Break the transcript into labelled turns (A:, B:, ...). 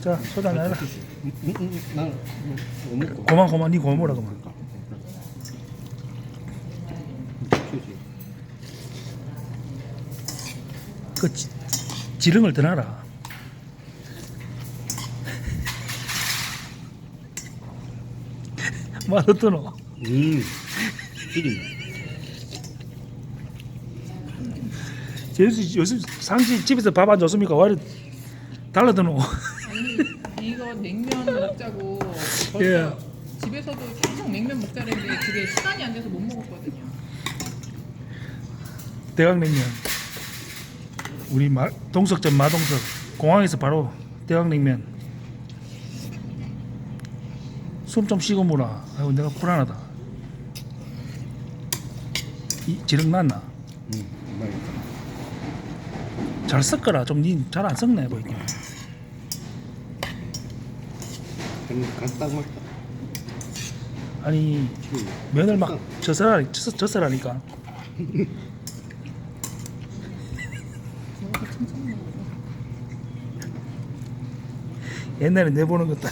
A: 자,
B: 응, 응, 나는 못 먹고.
A: 고만 고만 니 고만.
B: 그러니까. 키우지.
A: 그 지, 지렁을 더 놔라. 맛 어떠노?
B: 음, 찌린다.
A: 제수 요즘 상시 집에서 밥 안 줬습니까? 왜이 렇게 달라드노?
C: 아니 이거 냉면 먹자고 벌써
A: 예.
C: 집에서도 계속 냉면 먹자랬는데 그게 시간이 안 돼서 못 먹었거든요.
A: 대강냉면. 우리 마, 동석전 마동석 공항에서 바로 대강냉면. 숨 좀 쉬고 물어. 아이고 내가 불안하다. 이 지렁 났나?
B: 음, 맛있다.
A: 잘 섞어라. 좀니잘안 섞네.
B: 간딱 맞다.
A: 아니. 면을 막 젖으라 젖- 젖으라니까.
C: 저거 천천히 먹어.
A: 옛날에 내보는 것도